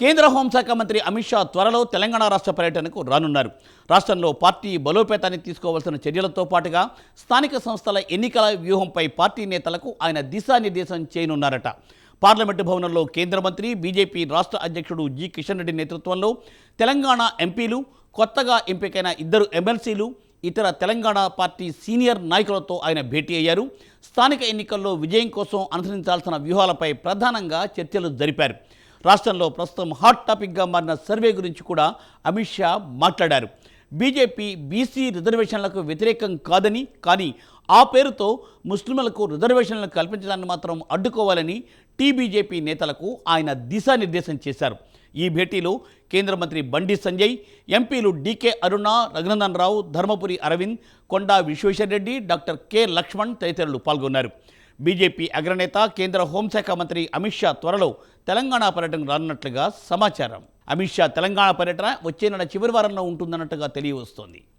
కేంద్ర హోంశాఖ మంత్రి అమిత్ షా త్వరలో తెలంగాణ రాష్ట్ర పర్యటనకు రానున్నారు. రాష్ట్రంలో పార్టీ బలోపేతాన్ని తీసుకోవాల్సిన చర్యలతో పాటుగా స్థానిక సంస్థల ఎన్నికల వ్యూహంపై పార్టీ నేతలకు ఆయన దిశానిర్దేశం చేయనున్నారట. పార్లమెంటు భవనంలో కేంద్ర మంత్రి బీజేపీ రాష్ట్ర అధ్యక్షుడు జి. కిషన్ రెడ్డి నేతృత్వంలో తెలంగాణ ఎంపీలు కొత్తగా ఎంపికైన ఇద్దరు ఎమ్మెల్సీలు ఇతర తెలంగాణ పార్టీ సీనియర్ నాయకులతో ఆయన భేటీ అయ్యారు. స్థానిక ఎన్నికల్లో విజయం కోసం అనుసరించాల్సిన వ్యూహాలపై ప్రధానంగా చర్చలు జరిపారు. రాష్ట్రంలో ప్రస్తుతం హాట్ టాపిక్గా మారిన సర్వే గురించి కూడా అమిత్ షా మాట్లాడారు. బీజేపీ బీసీ రిజర్వేషన్లకు వ్యతిరేకం కాదని కానీ ఆ పేరుతో ముస్లింలకు రిజర్వేషన్లను కల్పించడాన్ని మాత్రం అడ్డుకోవాలని టీబీజేపీ నేతలకు ఆయన దిశానిర్దేశం చేశారు. ఈ భేటీలో కేంద్ర మంత్రి బండి సంజయ్ ఎంపీలు DK Aruna Raghunandan Rao Dharmapuri Arvind Konda Vishweshwar Reddy doctor K Laxman తదితరులు పాల్గొన్నారు. బీజేపీ అగ్రనేత కేంద్ర హోంశాఖ మంత్రి అమిత్ షా త్వరలో తెలంగాణ పర్యటన రానున్నట్లుగా సమాచారం. అమిత్ షా తెలంగాణ పర్యటన వచ్చే నెల చివరి వారంలో ఉంటుందన్నట్టుగా తెలియవస్తోంది.